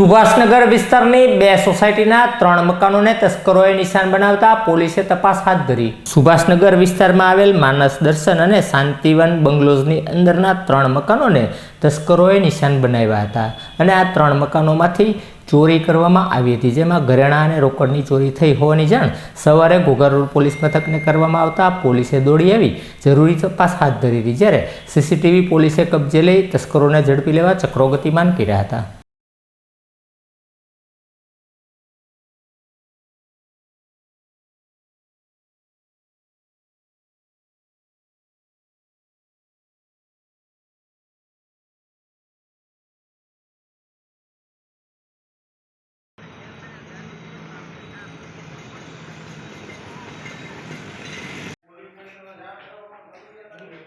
સુભાષનગર વિસ્તારની બે સોસાયટીના ત્રણ મકાનોને તસ્કરોએ નિશાન બનાવતા પોલીસે તપાસ હાથ ધરી. સુભાષનગર વિસ્તારમાં આવેલ માનસ દર્શન અને શાંતિવન બંગલોઝની અંદરના ત્રણ મકાનોને તસ્કરોએ નિશાન બનાવ્યા હતા અને આ ત્રણ મકાનોમાંથી ચોરી કરવામાં આવી હતી, જેમાં ઘરેણાં અને રોકડની ચોરી થઈ હોવાની જાણ સવારે ઘોઘર પોલીસ મથકને કરવામાં આવતા પોલીસે દોડી આવી. જરૂરી તપાસ હાથ ધરી હતી, જ્યારે સીસીટીવી પોલીસે કબજે લઈ તસ્કરોને ઝડપી લેવા ચક્રો ગતિમાન કર્યા હતા.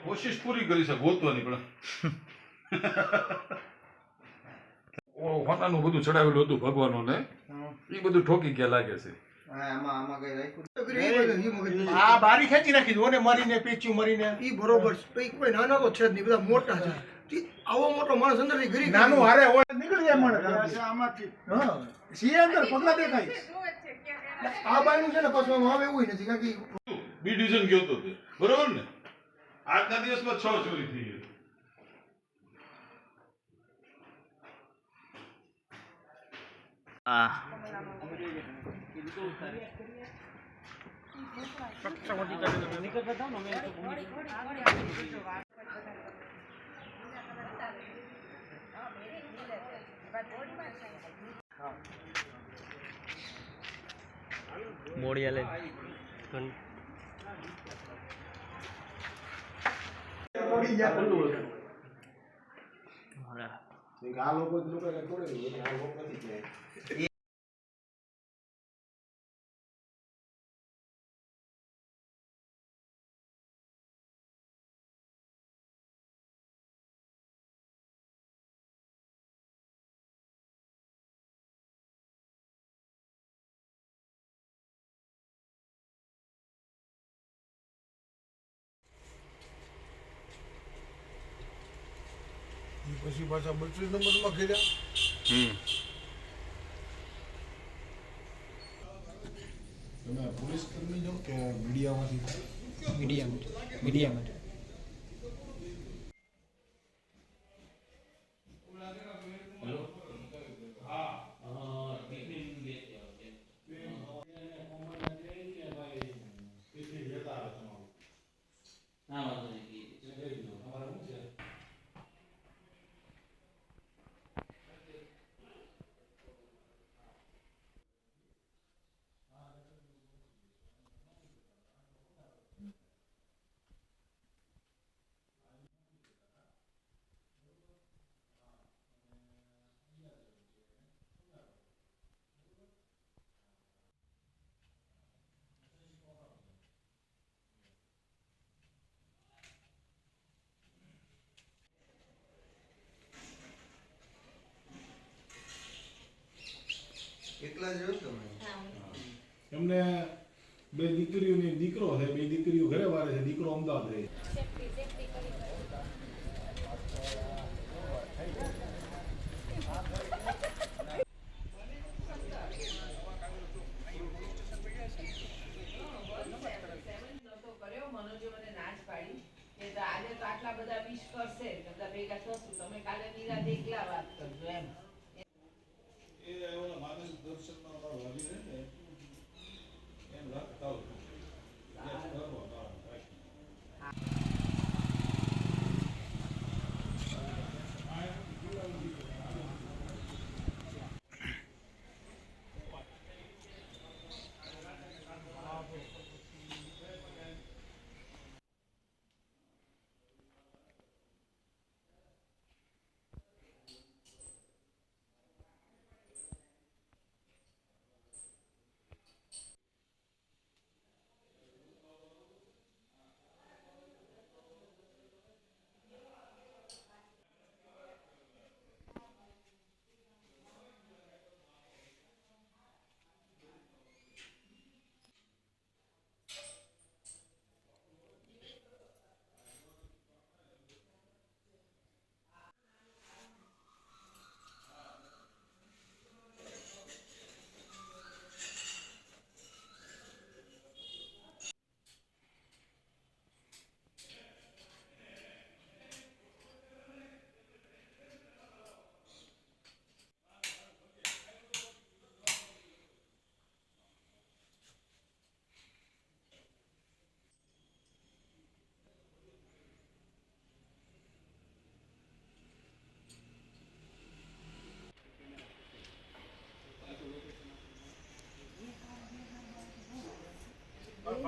કોશિશ પૂરી કરી છે ગોતવાની પણ. ઓ બધું ચડાવેલું હતું ભગવાનોને. એ બધું ઠોકી ગયા લાગે છે. હા, આમાં આમાં કઈ રાખ્યું આ બારી ખેંચી નાખી ઓને મારીને પેચ્યું મારીને. ઈ બરોબર છે. કોઈ નાના તો છે જ નહીં બધા મોટા છે. આવો મોટો માણસ ગરી નાનું હારે હોય નીકળી જાય માણસ. આમાંથી. હા સીએ અંદર પગલા દેખાય. આ બાયનું છે ને પછી હવે આવે એવું નથી કારણ કે બી ડિવિઝન ગયો તો. બરોબર ને? આજના દિવસમાં છ ચોરી થઈ ગઈ. આ. લોકો જ લોકોને તોડેલું આ લોકો નથી ક્યાંય. પછી પાછા બત્રીસ નંબરમાં ઘેર્યા તમે પોલીસ કર્મી છો કે મીડિયામાંથી? મીડિયા મીડિયા એકલા જ એમને બે દીકરીઓની દીકરો છે, બે દીકરીઓ ઘરે વારે છે, દીકરો અમદાવાદ રહે નહોતો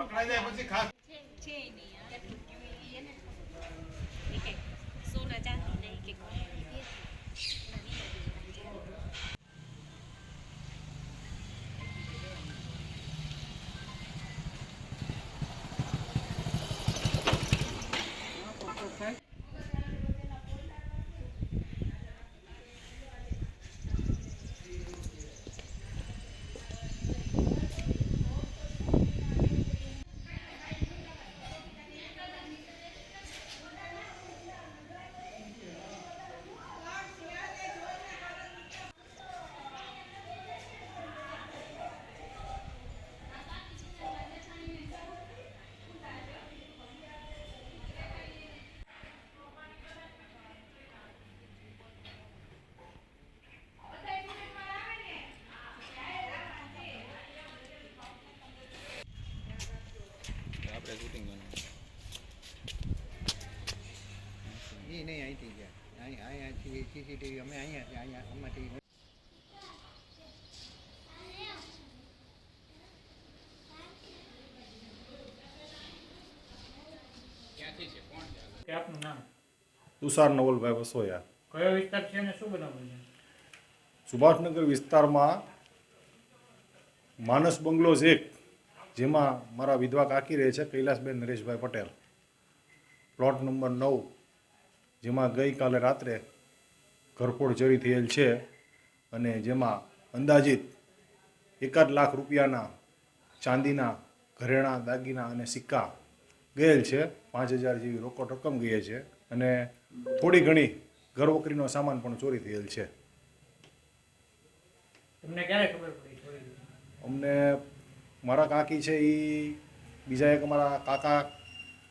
પકડાઈ જાય પછી ખાસ છે છે નહીં આ કેટલું જોઈ એને એક એક સોના ચાંદી ને એક એક એ નહીં અહીંથી ગયા અહીં અહીંયાથી સીસીટીવી અમે અહીંયા છે? અહીંયા આમાંથી આપનું નામ? તુષાર નવલભાઈ વસોયા. કયો વિસ્તાર છે અને શું બનાવવું સુભાષનગર વિસ્તારમાં માનસ બંગલોઝ એક જેમાં મારા વિધવા કાકી રહે છે કૈલાસબેન નરેશભાઈ પટેલ. પ્લોટ નંબર નવ જેમાં ગઈકાલે રાત્રે ઘરફોડ ચોરી થયેલ છે અને જેમાં અંદાજિત એકાદ લાખ રૂપિયાના ચાંદીના ઘરેણાં દાગીના અને સિક્કા ગયેલ છે. પાંચ હજાર જેવી રોકડ રકમ ગઈ છે અને થોડી ઘણી ઘરવકરીનો સામાન પણ ચોરી થયેલ છે. અમને મારા કાકી છે એ બીજા એક અમારા કાકા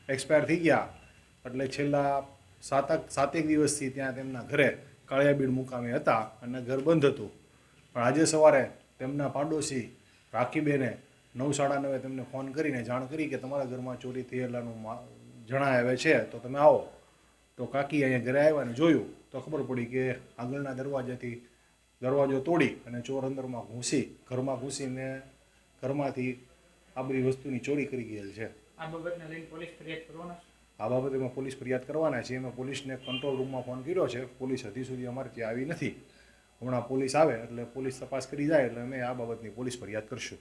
એક્સપાયર થઈ ગયા. એટલે છેલ્લા સાતક સાતેક દિવસથી ત્યાં તેમના ઘરે કાળિયાબીડ મુકામે હતા અને ઘર બંધ હતું. પણ આજે સવારે તેમના પાડોશી રાખીબેને નવ સાડા નવે તેમને ફોન કરીને જાણ કરી કે તમારા ઘરમાં ચોરી થયેલાનું જણાવે છે, તો તમે આવો. તો કાકી અહીંયા ઘરે આવ્યા અને જોયું. તો ખબર પડી કે આગળના દરવાજાથી દરવાજો તોડી અને ચોર અંદરમાં ઘૂસી, ઘરમાં ઘૂસીને ઘરમાંથી આ બધી વસ્તુની ચોરી કરી ગયેલ છે. આ બાબતને લઈને પોલીસ ફરિયાદ કરવાના? આ બાબતે અમે પોલીસ ફરિયાદ કરવાના છીએ. અમે પોલીસને કંટ્રોલ રૂમમાં ફોન કર્યો છે. પોલીસ હજી સુધી અમારે ત્યાં આવી નથી. હમણાં પોલીસ આવે એટલે પોલીસ તપાસ કરી જાય એટલે અમે આ બાબતની પોલીસ ફરિયાદ કરશું.